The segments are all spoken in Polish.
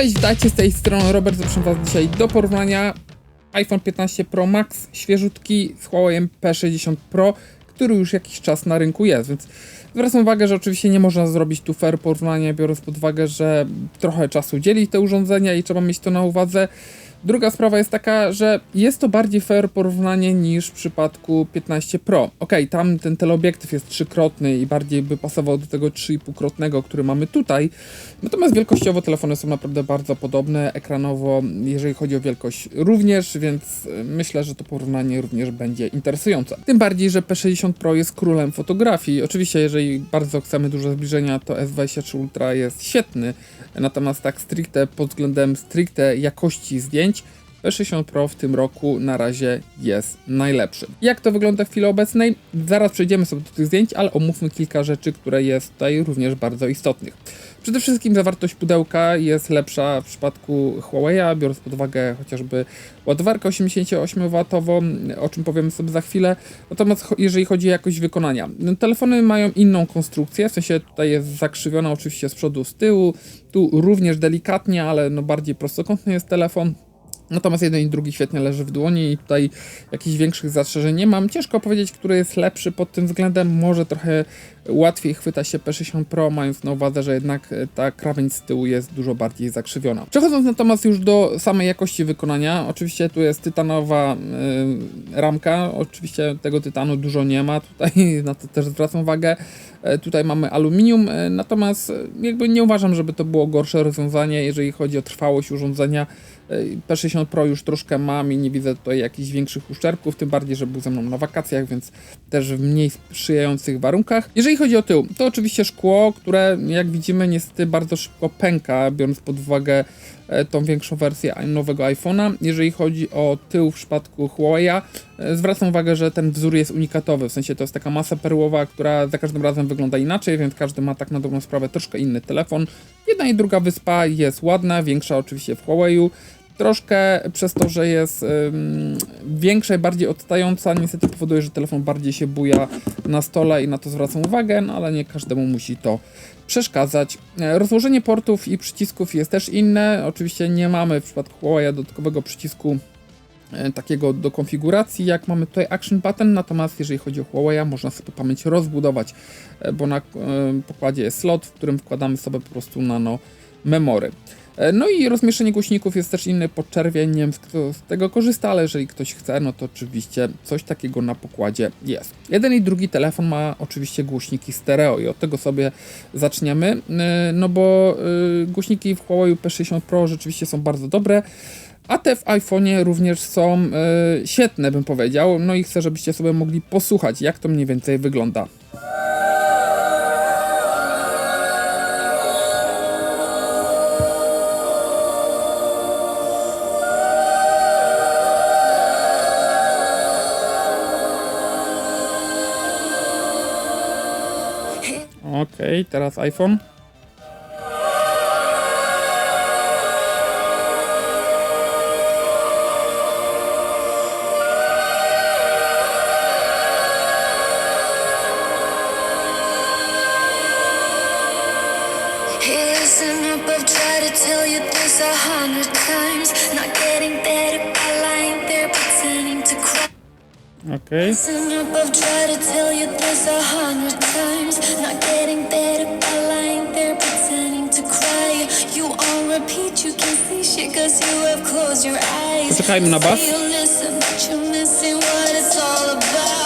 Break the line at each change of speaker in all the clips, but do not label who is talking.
Cześć, z tej strony Robert, zapraszam Was dzisiaj do porównania iPhone 15 Pro Max, świeżutki z Huawei P60 Pro, który już jakiś czas na rynku jest, więc zwracam uwagę, że oczywiście nie można zrobić tu fair porównania, biorąc pod uwagę, że trochę czasu dzieli te urządzenia i trzeba mieć to na uwadze. Druga sprawa jest taka, że jest to bardziej fair porównanie niż w przypadku 15 Pro. Ok, tam ten teleobiektyw jest trzykrotny i bardziej by pasował do tego 3,5-krotnego, który mamy tutaj. Natomiast wielkościowo telefony są naprawdę bardzo podobne, ekranowo, jeżeli chodzi o wielkość również, więc y, myślę, że to porównanie również będzie interesujące. Tym bardziej, że P60 Pro jest królem fotografii. Oczywiście, jeżeli bardzo chcemy dużo zbliżenia, to S23 Ultra jest świetny, natomiast tak stricte pod względem stricte jakości zdjęć, P60 Pro w tym roku na razie jest najlepszy. Jak to wygląda w chwili obecnej? Zaraz przejdziemy sobie do tych zdjęć, ale omówmy kilka rzeczy, które jest tutaj również bardzo istotnych. Przede wszystkim zawartość pudełka jest lepsza w przypadku Huawei'a, biorąc pod uwagę chociażby ładowarkę 88W, o czym powiemy sobie za chwilę. Natomiast jeżeli chodzi o jakość wykonania, telefony mają inną konstrukcję, w sensie tutaj jest zakrzywiona oczywiście z przodu, z tyłu, tu również delikatnie, ale no bardziej prostokątny jest telefon. Natomiast jeden i drugi świetnie leży w dłoni i tutaj jakichś większych zastrzeżeń nie mam. Ciężko powiedzieć, który jest lepszy pod tym względem. Może trochę łatwiej chwyta się P60 Pro, mając na uwadze, że jednak e, ta krawędź z tyłu jest dużo bardziej zakrzywiona. Przechodząc natomiast już do samej jakości wykonania, oczywiście tu jest tytanowa y, ramka, oczywiście tego tytanu dużo nie ma, tutaj na to też zwracam uwagę. E, tutaj mamy aluminium, e, natomiast jakby nie uważam, żeby to było gorsze rozwiązanie, jeżeli chodzi o trwałość urządzenia. P60 Pro już troszkę mam i nie widzę tutaj jakichś większych uszczerbków, tym bardziej, że był ze mną na wakacjach, więc też w mniej sprzyjających warunkach. Jeżeli chodzi o tył, to oczywiście szkło, które jak widzimy niestety bardzo szybko pęka, biorąc pod uwagę e, tą większą wersję nowego iPhone'a. Jeżeli chodzi o tył w przypadku Huawei'a, e, zwracam uwagę, że ten wzór jest unikatowy, w sensie to jest taka masa perłowa, która za każdym razem wygląda inaczej, więc każdy ma tak na dobrą sprawę troszkę inny telefon. Jedna i druga wyspa jest ładna, większa oczywiście w Huawei'u. Troszkę przez to, że jest ym, większa i bardziej odstająca, niestety powoduje, że telefon bardziej się buja na stole i na to zwracam uwagę, no ale nie każdemu musi to przeszkadzać. E, rozłożenie portów i przycisków jest też inne. Oczywiście nie mamy w przypadku Huawei dodatkowego przycisku takiego do konfiguracji, jak mamy tutaj Action Button, natomiast jeżeli chodzi o Huawei, można sobie pamięć rozbudować, e, bo na pokładzie jest slot, w którym wkładamy sobie po prostu nano memory. E, no i rozmieszczenie głośników jest też inne podczerwień, nie wiem kto z tego korzysta, ale jeżeli ktoś chce, no to oczywiście coś takiego na pokładzie jest. Jeden i drugi telefon ma oczywiście głośniki stereo i od tego sobie zaczniemy, e, no bo e, głośniki w Huawei P60 Pro rzeczywiście są bardzo dobre. A te w iPhone'ie również są świetne, bym powiedział. No i chcę, żebyście sobie mogli posłuchać, jak to mniej więcej wygląda. Okej, okay, teraz iPhone. A hundred times. Not getting better by lying there pretending to cry. Okay. Listen up, I've tried to tell you this a hundred times. Not getting better by lying there pretending to cry. You on repeat, you can see shit cause you have closed your eyes. Poczekajmy na bas. You listen, but you're missing what it's all about.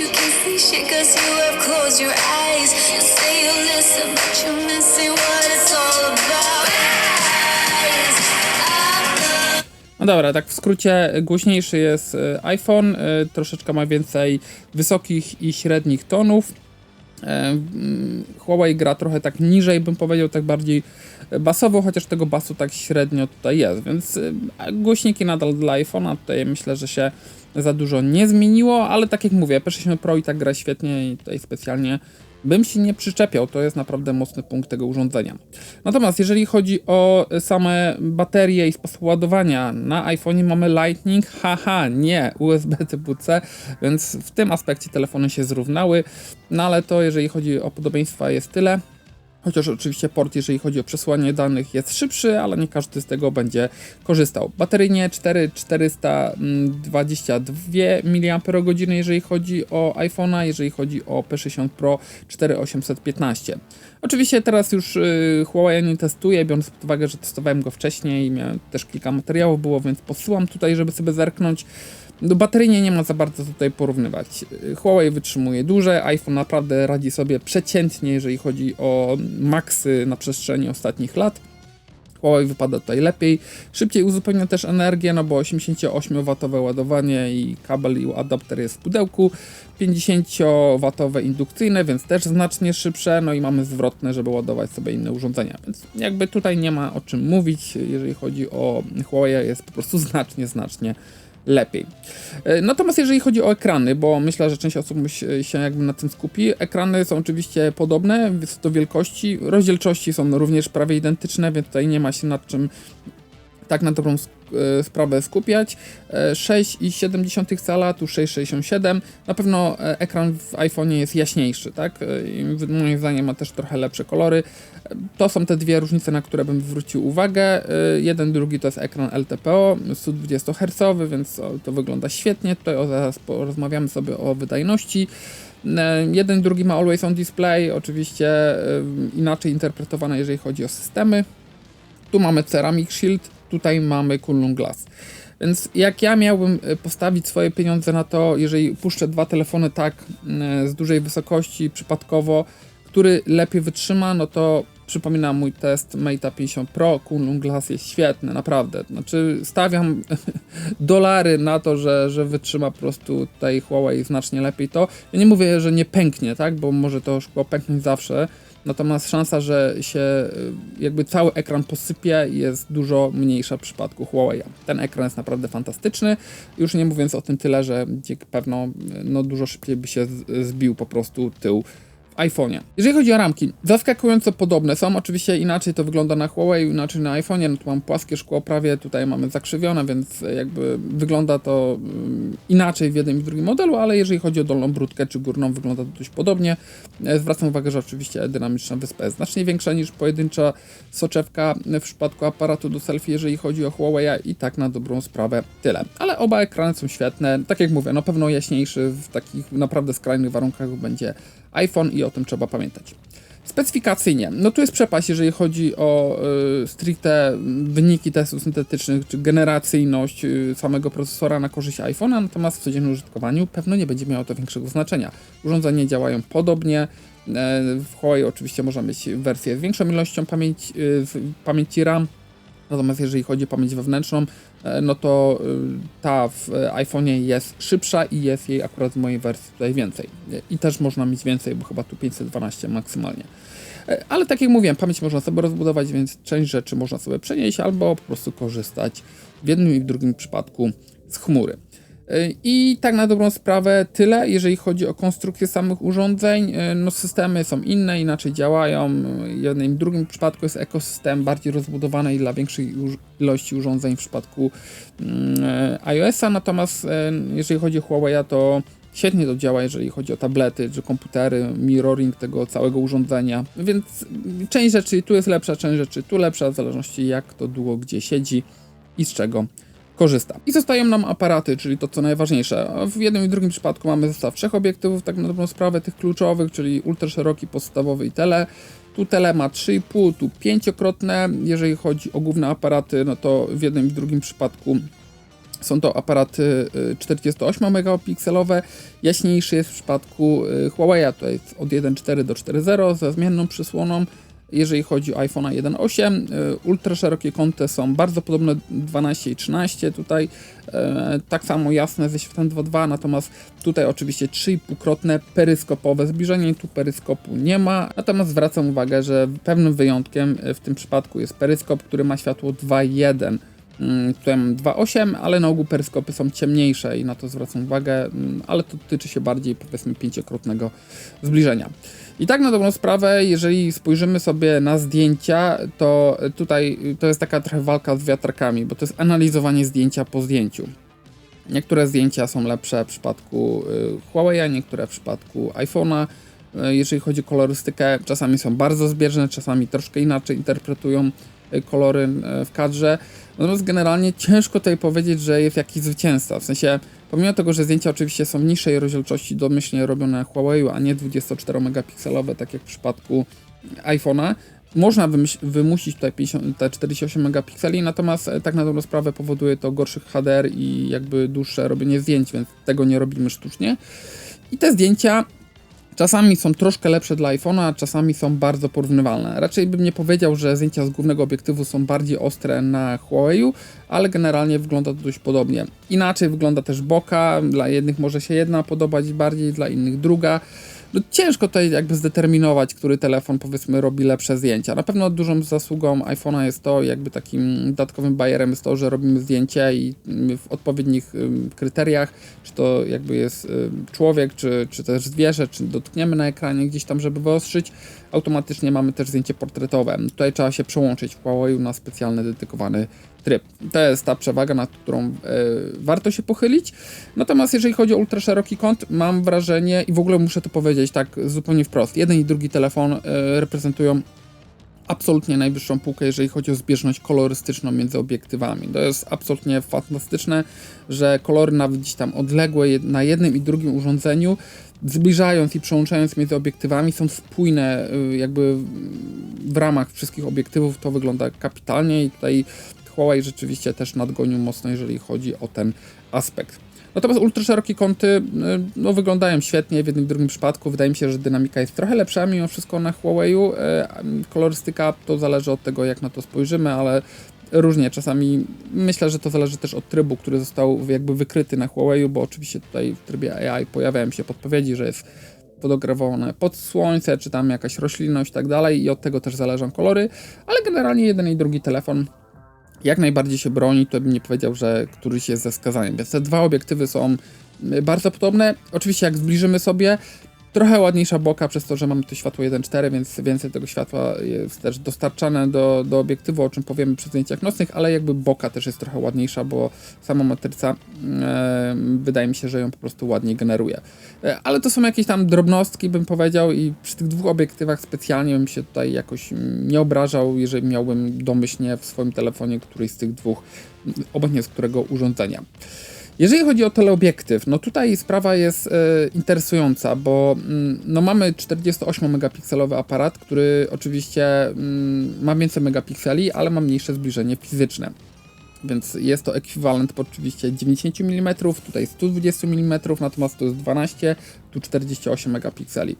You can see shit cause you have closed your eyes. You say you listen, but you're missing what it's all about. No dobra, tak w skrócie głośniejszy jest e, iPhone, e, troszeczkę ma więcej wysokich i średnich tonów. Huawei gra trochę tak niżej, bym powiedział, tak bardziej basowo, chociaż tego basu tak średnio tutaj jest, więc głośniki nadal dla iPhone'a, tutaj myślę, że się za dużo nie zmieniło, ale tak jak mówię, P60 Pro i tak gra świetnie i tutaj specjalnie bym się nie przyczepiał. To jest naprawdę mocny punkt tego urządzenia. Natomiast jeżeli chodzi o same baterie i sposób ładowania, na iPhone'ie mamy Lightning, haha, nie USB typu C, więc w tym aspekcie telefony się zrównały. No ale to jeżeli chodzi o podobieństwa jest tyle. Chociaż oczywiście port, jeżeli chodzi o przesłanie danych, jest szybszy, ale nie każdy z tego będzie korzystał. Bateryjnie 4422 mAh, jeżeli chodzi o iPhone'a, jeżeli chodzi o P60 Pro 4815. Oczywiście teraz już yy, Huawei nie testuję, biorąc pod uwagę, że testowałem go wcześniej miałem też kilka materiałów było, więc posyłam tutaj, żeby sobie zerknąć. Do bateryjnie nie ma za bardzo tutaj porównywać. Huawei wytrzymuje duże, iPhone naprawdę radzi sobie przeciętnie, jeżeli chodzi o maksy na przestrzeni ostatnich lat. Huawei wypada tutaj lepiej. Szybciej uzupełnia też energię, no bo 88W ładowanie i kabel i adapter jest w pudełku. 50W indukcyjne, więc też znacznie szybsze. No i mamy zwrotne, żeby ładować sobie inne urządzenia. Więc jakby tutaj nie ma o czym mówić, jeżeli chodzi o Huawei, jest po prostu znacznie, znacznie lepiej. E, natomiast jeżeli chodzi o ekrany, bo myślę, że część osób się jakby na tym skupi, ekrany są oczywiście podobne co do wielkości, rozdzielczości są również prawie identyczne, więc tutaj nie ma się nad czym tak na dobrą e, sprawę skupiać. 6,7 e, cala, tu 6,67. Na pewno e, ekran w iPhone'ie jest jaśniejszy, tak? Moim zdaniem ma też trochę lepsze kolory. To są te dwie różnice, na które bym zwrócił uwagę. Jeden, drugi to jest ekran LTPO, 120 Hz, więc to wygląda świetnie. Tutaj zaraz porozmawiamy sobie o wydajności. Jeden, drugi ma Always On Display, oczywiście inaczej interpretowane, jeżeli chodzi o systemy. Tu mamy Ceramic Shield, tutaj mamy Kunlun Glass. Więc jak ja miałbym e, postawić swoje pieniądze na to, jeżeli puszczę dwa telefony tak e, z dużej wysokości przypadkowo, który lepiej wytrzyma, no to przypominam mój test Mate 50 Pro, Kunlun Glass jest świetny, naprawdę. Znaczy stawiam dolary na to, że, że wytrzyma po prostu tutaj Huawei znacznie lepiej to. Ja nie mówię, że nie pęknie, tak, bo może to szkło pęknąć zawsze, Natomiast szansa, że się y, jakby cały ekran posypie jest dużo mniejsza w przypadku Huawei. Ten ekran jest naprawdę fantastyczny. Już nie mówiąc o tym tyle, że pewno no, dużo szybciej by się zbił po prostu tył iPhone'ie. Jeżeli chodzi o ramki, zaskakująco podobne są. Oczywiście inaczej to wygląda na Huawei, inaczej na iPhone'ie. No tu mam płaskie szkło prawie, tutaj mamy zakrzywione, więc jakby wygląda to mm, inaczej w jednym i w drugim modelu, ale jeżeli chodzi o dolną brudkę czy górną, wygląda to dość podobnie. E, zwracam uwagę, że oczywiście dynamiczna wyspa jest znacznie większa niż pojedyncza soczewka w przypadku aparatu do selfie, jeżeli chodzi o Huawei i tak na dobrą sprawę tyle. Ale oba ekrany są świetne. Tak jak mówię, na pewno jaśniejszy w takich naprawdę skrajnych warunkach będzie iPhone i o tym trzeba pamiętać. Specyfikacyjnie, no tu jest przepaść, jeżeli chodzi o y, stricte wyniki testów syntetycznych, czy generacyjność y, samego procesora na korzyść iPhone'a, natomiast w codziennym użytkowaniu pewno nie będzie miało to większego znaczenia. Urządzenia działają podobnie, e, w Huawei oczywiście można mieć wersję z większą ilością pamięci, y, pamięci RAM, Natomiast jeżeli chodzi o pamięć wewnętrzną, e, no to e, ta w iPhone'ie jest szybsza i jest jej akurat w mojej wersji tutaj więcej. I też można mieć więcej, bo chyba tu 512 maksymalnie. E, ale tak jak mówiłem, pamięć można sobie rozbudować, więc część rzeczy można sobie przenieść albo po prostu korzystać w jednym i w drugim przypadku z chmury. Y, I tak na dobrą sprawę tyle, jeżeli chodzi o konstrukcję samych urządzeń. Y, no, systemy są inne, inaczej działają. W jednym i drugim przypadku jest ekosystem bardziej rozbudowany dla większej ilości urządzeń w przypadku mm, y, iOS-a. Natomiast jeżeli chodzi o Huawei, to świetnie to działa, jeżeli chodzi o tablety czy komputery, mirroring tego całego urządzenia. Więc część rzeczy tu jest lepsza, część rzeczy tu lepsza, w zależności jak to długo gdzie siedzi i z czego korzysta. I zostają nam aparaty, czyli to co najważniejsze. W jednym i drugim przypadku mamy zestaw trzech obiektywów, tak na dobrą sprawę tych kluczowych, czyli ultra szeroki, podstawowy i tele. Tu tele ma 3,5, tu pięciokrotne. Jeżeli chodzi o główne aparaty, no to w jednym i drugim przypadku są to aparaty 48 y, megapikselowe. Jaśniejszy jest w przypadku y, Huawei, to jest od 1.4 do 4.0 ze zmienną przysłoną jeżeli chodzi o iPhone 1.8. Y, ultra szerokie kąty są bardzo podobne 12 i 13 tutaj, e, tak samo jasne ze światem 2.2, natomiast tutaj oczywiście 3,5-krotne peryskopowe zbliżenie, tu peryskopu nie ma, natomiast zwracam uwagę, że pewnym wyjątkiem w tym przypadku jest peryskop, który ma światło 2.1 Mm, Tutaj mam 2.8, ale na ogół peryskopy są ciemniejsze i na to zwracam uwagę, mm, ale to tyczy się bardziej powiedzmy pięciokrotnego zbliżenia. I tak na dobrą sprawę, jeżeli spojrzymy sobie na zdjęcia, to tutaj to jest taka trochę walka z wiatrakami, bo to jest analizowanie zdjęcia po zdjęciu. Niektóre zdjęcia są lepsze w przypadku y, Huawei, niektóre w przypadku iPhone'a. Y, Jeżeli chodzi o kolorystykę, czasami są bardzo zbieżne, czasami troszkę inaczej interpretują y, kolory y, w kadrze. Natomiast generalnie ciężko tutaj powiedzieć, że jest jakiś zwycięzca. W sensie, pomimo tego, że zdjęcia oczywiście są niższej rozdzielczości domyślnie robione na Huawei, a nie 24-megapikselowe, tak jak w przypadku iPhone'a, można wymusić tutaj 50, te 48 megapikseli, natomiast e, tak na dobrą sprawę powoduje to gorszy HDR i jakby dłuższe robienie zdjęć, więc tego nie robimy sztucznie. I te zdjęcia czasami są troszkę lepsze dla iPhone'a, czasami są bardzo porównywalne. Raczej bym nie powiedział, że zdjęcia z głównego obiektywu są bardziej ostre na Huawei, ale generalnie wygląda to dość podobnie. Inaczej wygląda też boka, dla jednych może się jedna podobać bardziej, dla innych druga. No ciężko tutaj jakby zdeterminować, który telefon powiedzmy robi lepsze zdjęcia. Na pewno dużą zasługą iPhone'a jest to, jakby takim dodatkowym bajerem jest to, że robimy zdjęcie i w odpowiednich kryteriach, czy to jakby jest ym, człowiek, czy, czy też zwierzę, czy dotkniemy na ekranie gdzieś tam, żeby wyostrzyć, automatycznie mamy też zdjęcie portretowe. Tutaj trzeba się przełączyć w Huawei na specjalny dedykowany tryb. To jest ta przewaga, nad którą e, warto się pochylić. Natomiast jeżeli chodzi o ultraszeroki kąt, mam wrażenie i w ogóle muszę to powiedzieć tak zupełnie wprost. Jeden i drugi telefon e, reprezentują absolutnie najwyższą półkę, jeżeli chodzi o zbieżność kolorystyczną między obiektywami. To jest absolutnie fantastyczne, że kolory nawet gdzieś tam odległe na jednym i drugim urządzeniu, zbliżając i przełączając między obiektywami, są spójne y, jakby w ramach wszystkich obiektywów. To wygląda kapitalnie i tutaj Huawei rzeczywiście też nadgonił mocno, jeżeli chodzi o ten aspekt. Natomiast ultraszerokie kąty y, no, wyglądają świetnie w jednym i drugim przypadku. Wydaje mi się, że dynamika jest trochę lepsza mimo wszystko na Huawei. Y, Kolorystyka to zależy od tego, jak na to spojrzymy, ale różnie. Czasami myślę, że to zależy też od trybu, który został jakby wykryty na Huawei, bo oczywiście tutaj w trybie AI pojawiają się podpowiedzi, że jest fotografowane pod słońce, czy tam jakaś roślinność i tak dalej i od tego też zależą kolory, ale generalnie jeden i drugi telefon jak najbardziej się broni, to bym nie powiedział, że któryś jest ze skazaniem. Więc te dwa obiektywy są y, bardzo podobne. Oczywiście jak zbliżymy sobie, trochę ładniejsza boka przez to, że mamy to światło 1.4, więc więcej tego światła jest też dostarczane do, do obiektywu, o czym powiemy przy zdjęciach nocnych, ale jakby boka też jest trochę ładniejsza, bo sama matryca e, wydaje mi się, że ją po prostu ładniej generuje. E, ale to są jakieś tam drobnostki, bym powiedział, i przy tych dwóch obiektywach specjalnie bym się tutaj jakoś nie obrażał, jeżeli miałbym domyślnie w swoim telefonie któryś z tych dwóch, obecnie z którego urządzenia. Jeżeli chodzi o teleobiektyw, no tutaj sprawa jest e, interesująca, bo mm, no mamy 48-megapikselowy aparat, który oczywiście mm, ma więcej megapikseli, ale ma mniejsze zbliżenie fizyczne. Więc jest to ekwiwalent oczywiście 90 mm, tutaj 120 mm, natomiast tu jest 12, tu 48 megapikseli.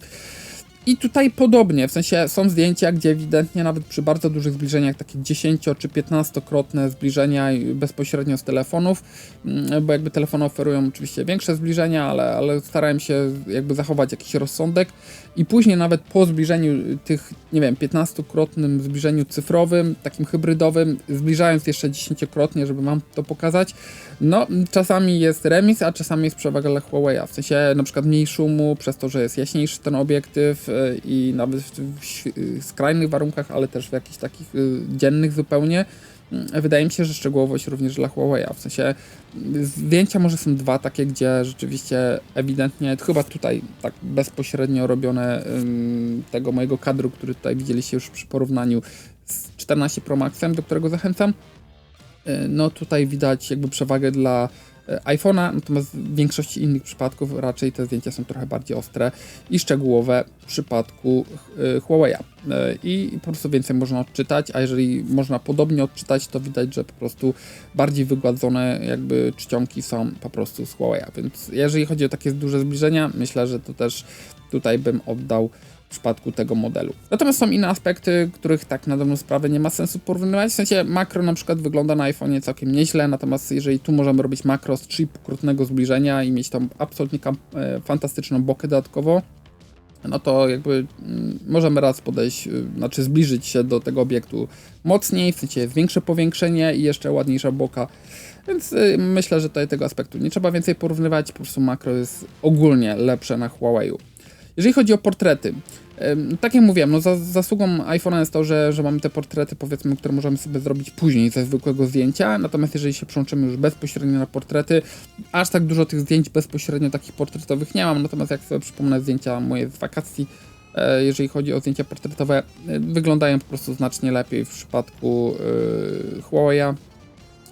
I tutaj podobnie, w sensie są zdjęcia, gdzie ewidentnie nawet przy bardzo dużych zbliżeniach, takie 10 czy 15-krotne zbliżenia bezpośrednio z telefonów, mm, bo jakby telefony oferują oczywiście większe zbliżenia, ale, ale starałem się jakby zachować jakiś rozsądek. I później nawet po zbliżeniu tych, nie wiem, 15-krotnym zbliżeniu cyfrowym, takim hybrydowym, zbliżając jeszcze 10-krotnie, żeby wam to pokazać, no czasami jest remis, a czasami jest przewaga dla Huawei'a, w sensie na przykład mniej szumu, przez to, że jest jaśniejszy ten obiektyw y, i nawet w, skrajnych warunkach, ale też w jakichś takich y, dziennych zupełnie, y, wydaje mi się, że szczegółowość również dla Huawei'a, w sensie y, zdjęcia może są dwa takie, gdzie rzeczywiście ewidentnie, chyba tutaj tak bezpośrednio robione ym, tego mojego kadru, który tutaj widzieliście już przy porównaniu z 14 Pro Maxem, do którego zachęcam, no tutaj widać jakby przewagę dla y, iPhone'a, natomiast w większości innych przypadków raczej te zdjęcia są trochę bardziej ostre i szczegółowe w przypadku y, Huawei'a. I po prostu więcej można odczytać, a jeżeli można podobnie odczytać, to widać, że po prostu bardziej wygładzone jakby czcionki są po prostu z Huawei'a. Więc jeżeli chodzi o takie duże zbliżenia, myślę, że to też tutaj bym oddał w przypadku tego modelu. Natomiast są inne aspekty, których tak na dobrą sprawę nie ma sensu porównywać. W sensie makro na przykład wygląda na iPhone'ie całkiem nieźle, natomiast jeżeli tu możemy robić makro z 3,5-krotnego zbliżenia i mieć tam absolutnie e, fantastyczną bokę dodatkowo, no to jakby mm, możemy raz podejść, y, znaczy zbliżyć się do tego obiektu mocniej, w sensie jest większe powiększenie i jeszcze ładniejsza boka. Więc y, myślę, że tutaj tego aspektu nie trzeba więcej porównywać, po prostu makro jest ogólnie lepsze na Huawei'u. Jeżeli chodzi o portrety, tak jak mówiłem, no za, zasługą iPhone'a jest to, że, że mamy te portrety, powiedzmy, które możemy sobie zrobić później ze zwykłego zdjęcia, natomiast jeżeli się przełączymy już bezpośrednio na portrety, aż tak dużo tych zdjęć bezpośrednio takich portretowych nie mam, natomiast jak sobie przypomnę zdjęcia moje z wakacji, e, jeżeli chodzi o zdjęcia portretowe, e, wyglądają po prostu znacznie lepiej w przypadku e, Huawei'a.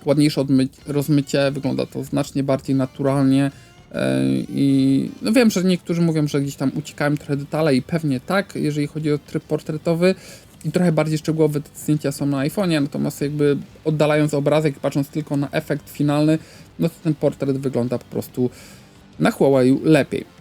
Ładniejsze rozmycie, wygląda to znacznie bardziej naturalnie. E, I no wiem, że niektórzy mówią, że gdzieś tam uciekałem trochę detale i pewnie tak, jeżeli chodzi o tryb portretowy i trochę bardziej szczegółowe te zdjęcia są na iPhone'ie, natomiast jakby oddalając obrazek i patrząc tylko na efekt finalny, no to ten portret wygląda po prostu na Huawei lepiej.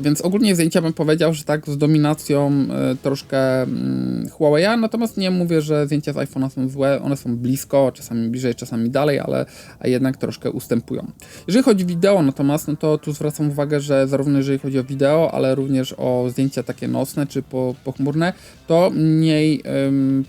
Więc ogólnie zdjęcia bym powiedział, że tak z dominacją e, troszkę mm, Huawei'a, natomiast nie mówię, że zdjęcia z iPhone'a są złe, one są blisko, czasami bliżej, czasami dalej, ale jednak troszkę ustępują. Jeżeli chodzi o wideo natomiast, no to tu zwracam uwagę, że zarówno jeżeli chodzi o wideo, ale również o zdjęcia takie nocne czy po, pochmurne, to mniej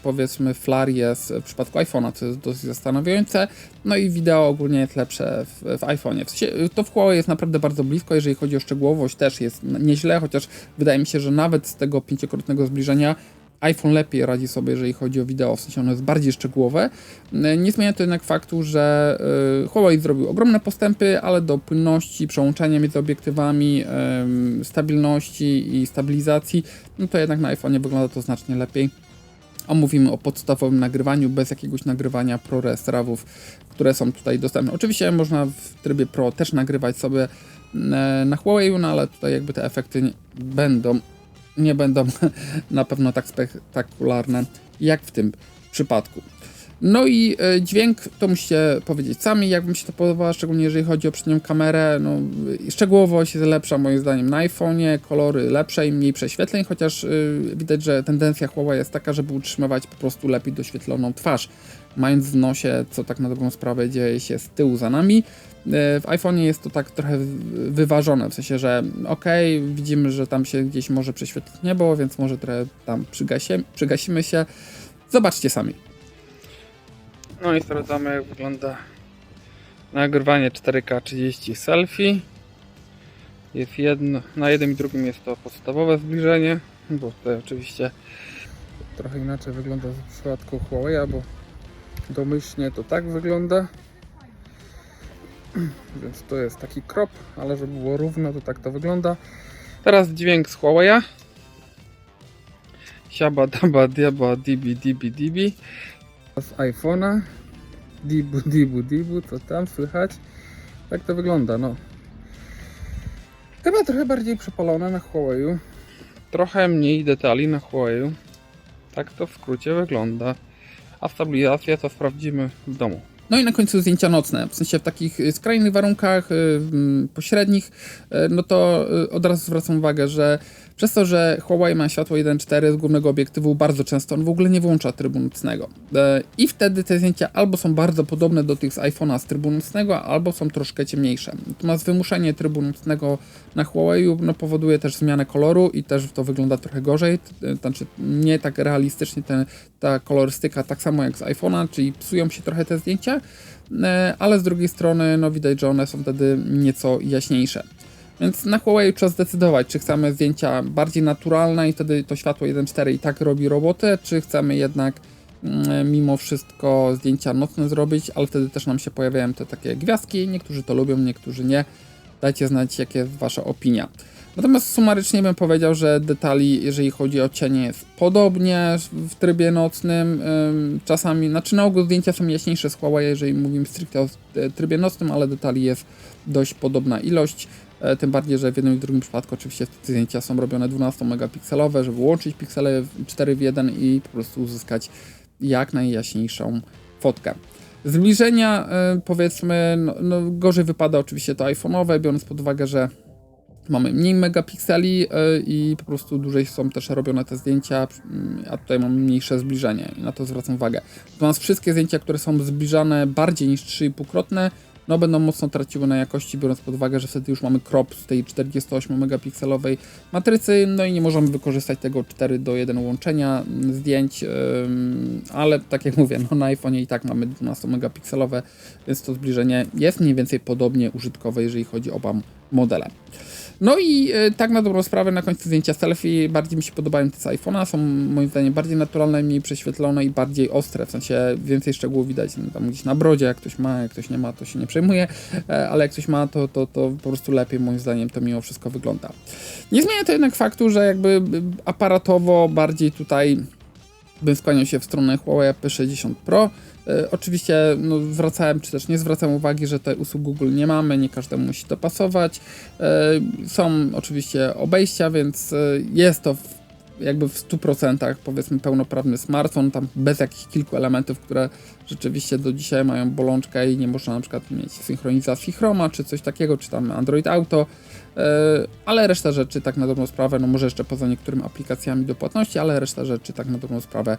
powiedzmy flar jest w przypadku iPhone'a, co jest dosyć zastanawiające. No i wideo ogólnie jest lepsze w, w iPhone'ie. W sensie, to w Huawei jest naprawdę bardzo blisko, jeżeli chodzi o szczegółowość też jest nieźle, chociaż wydaje mi się, że nawet z tego pięciokrotnego zbliżenia iPhone lepiej radzi sobie, jeżeli chodzi o wideo, w sensie ono jest bardziej szczegółowe. Nie zmienia to jednak faktu, że y, Huawei zrobił ogromne postępy, ale do płynności, przełączania między obiektywami, ym, stabilności i stabilizacji, no to jednak na iPhone'ie wygląda to znacznie lepiej. A mówimy o podstawowym nagrywaniu, bez jakiegoś nagrywania ProRes RAWów, które są tutaj dostępne. Oczywiście można w trybie Pro też nagrywać sobie e, na Huawei, no ale tutaj jakby te efekty nie będą, nie będą na pewno tak spektakularne jak w tym przypadku. No i e, dźwięk, to musicie powiedzieć sami, jak wam się to podoba, szczególnie jeżeli chodzi o przednią kamerę. No, y, szczegółowość jest lepsza moim zdaniem na iPhone'ie, kolory lepsze i mniej prześwietleń, chociaż y, widać, że tendencja Huawei jest taka, żeby utrzymywać po prostu lepiej doświetloną twarz, mając w nosie, co tak na dobrą sprawę dzieje się z tyłu za nami. Y, W iPhone'ie jest to tak trochę wy- wyważone, w sensie, że okej, widzimy, że tam się gdzieś może prześwietlić niebo, więc może trochę tam przygasie, przygasimy się. Zobaczcie sami. No i sprawdzamy jak wygląda nagrywanie 4K 30 selfie. Jest jedno, na jednym i drugim jest to podstawowe zbliżenie, bo tutaj oczywiście trochę inaczej wygląda w przypadku Huawei, bo domyślnie to tak wygląda. Więc to jest taki krop, ale żeby było równo, to tak to wygląda. Teraz dźwięk z Huawei. Siaba daba diaba dibi dibi dibi z iPhone'a. Dibu, dibu, dibu, co tam słychać? Tak to wygląda, no. Chyba trochę bardziej przepalone na Huawei'u. Trochę mniej detali na Huawei'u. Tak to w skrócie wygląda. A stabilizację to sprawdzimy w domu. No i na końcu zdjęcia nocne, w sensie w takich y, skrajnych warunkach, y, mm, pośrednich, y, no to od razu zwracam uwagę, że przez to, że Huawei ma światło 1.4 z głównego obiektywu, bardzo często on w ogóle nie włącza trybu nocnego. I wtedy te zdjęcia albo są bardzo podobne do tych z iPhone'a z trybu nocnego, albo są troszkę ciemniejsze. Natomiast wymuszenie trybu nocnego na Huawei no, powoduje też zmianę koloru i też to wygląda trochę gorzej, znaczy nie tak realistycznie ten, ta kolorystyka tak samo jak z iPhone'a, czyli psują się trochę te zdjęcia, e, ale z drugiej strony no, widać, że one są wtedy nieco jaśniejsze. Więc na Huawei trzeba zdecydować, czy chcemy zdjęcia bardziej naturalne i wtedy to światło 1.4 i tak robi robotę, czy chcemy jednak mm, mimo wszystko zdjęcia nocne zrobić, ale wtedy też nam się pojawiają te takie gwiazdki. Niektórzy to lubią, niektórzy nie. Dajcie znać, jaka jest Wasza opinia. Natomiast sumarycznie bym powiedział, że detali, jeżeli chodzi o cienie, jest podobnie w trybie nocnym. Ym, Czasami, znaczy na ogół zdjęcia są jaśniejsze z Huawei, jeżeli mówimy stricte o e, trybie nocnym, ale detali jest dość podobna ilość. E, Tym bardziej, że w jednym i drugim przypadku oczywiście te zdjęcia są robione 12-megapikselowe, żeby łączyć piksele w 4 w 1 i po prostu uzyskać jak najjaśniejszą fotkę. Zbliżenia e, powiedzmy, no, no gorzej wypada oczywiście to iPhone'owe, biorąc pod uwagę, że mamy mniej megapikseli e, i po prostu dłużej są też robione te zdjęcia, mm, a tutaj mamy mniejsze zbliżenie i na to zwracam uwagę. Natomiast wszystkie zdjęcia, które są zbliżane bardziej niż 3,5-krotne, no będą mocno traciły na jakości, biorąc pod uwagę, że wtedy już mamy crop z tej 48 megapikselowej matrycy, no i nie możemy wykorzystać tego 4 do 1 łączenia mm, zdjęć, ale tak jak mówię, no na iPhone i tak mamy 12 megapikselowe, więc to zbliżenie jest mniej więcej podobnie użytkowe, jeżeli chodzi o oba modele. No i e, tak na dobrą sprawę na końcu zdjęcia selfie bardziej mi się podobają te z iPhone'a, są moim zdaniem bardziej naturalne, mniej prześwietlone i bardziej ostre, w sensie więcej szczegółów widać no, tam gdzieś na brodzie, jak ktoś ma, jak ktoś nie ma, to się nie przejmuje, e, ale jak ktoś ma, to, to, to po prostu lepiej moim zdaniem to mimo wszystko wygląda. Nie zmienia to jednak faktu, że jakby y, aparatowo bardziej tutaj bym skłaniał się w stronę Huawei P60 Pro. E, oczywiście no, zwracałem, czy też nie zwracałem uwagi, że tutaj usług Google nie mamy, nie każdemu musi to pasować. E, są oczywiście obejścia, więc e, jest to jakby w 100% powiedzmy pełnoprawny smartfon, tam bez jakichś kilku elementów, które rzeczywiście do dzisiaj mają bolączkę i nie można na przykład mieć synchronizacji Chroma, czy coś takiego, czy tam Android Auto, ale reszta rzeczy tak na dobrą sprawę, no może jeszcze poza niektórymi aplikacjami do płatności, ale reszta rzeczy tak na dobrą sprawę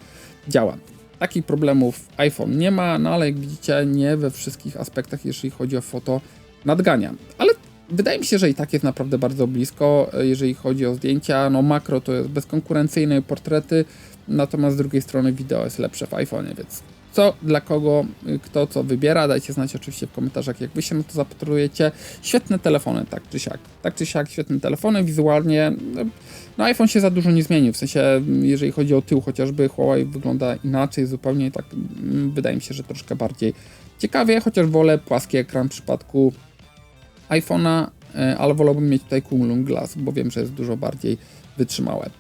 działa. Takich problemów iPhone nie ma, no ale jak widzicie, nie we wszystkich aspektach, jeżeli chodzi o foto, nadgania. Ale wydaje mi się, że i tak jest naprawdę bardzo blisko, e, jeżeli chodzi o zdjęcia. No makro to jest bezkonkurencyjne, portrety, natomiast z drugiej strony wideo jest lepsze w iPhone'ie, więc co dla kogo, y, kto co wybiera, dajcie znać oczywiście w komentarzach, jak wy się na to zapatrujecie. Świetne telefony, tak czy siak. Tak czy siak, świetne telefony, wizualnie. No, iPhone się za dużo nie zmienił, w sensie jeżeli chodzi o tył chociażby, Huawei wygląda inaczej zupełnie, tak mm, wydaje mi się, że troszkę bardziej ciekawie, chociaż wolę płaski ekran w przypadku iPhone'a, e, ale wolałbym mieć tutaj Kunlun Glass, bo wiem, że jest dużo bardziej wytrzymałe.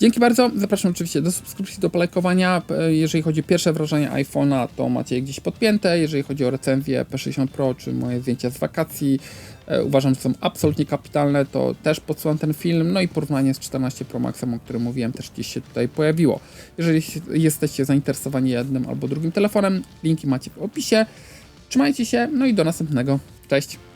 Dzięki bardzo, zapraszam oczywiście do subskrypcji, do polajkowania. Jeżeli chodzi o pierwsze wrażenia iPhone'a, to macie je gdzieś podpięte. Jeżeli chodzi o recenzję P60 Pro, czy moje zdjęcia z wakacji, e, uważam, że są absolutnie kapitalne, to też podsyłam ten film. No i porównanie z 14 Pro Maxem, o którym mówiłem, też gdzieś się tutaj pojawiło. Jeżeli jesteście zainteresowani jednym albo drugim telefonem, linki macie w opisie. Trzymajcie się, no i do następnego. Cześć!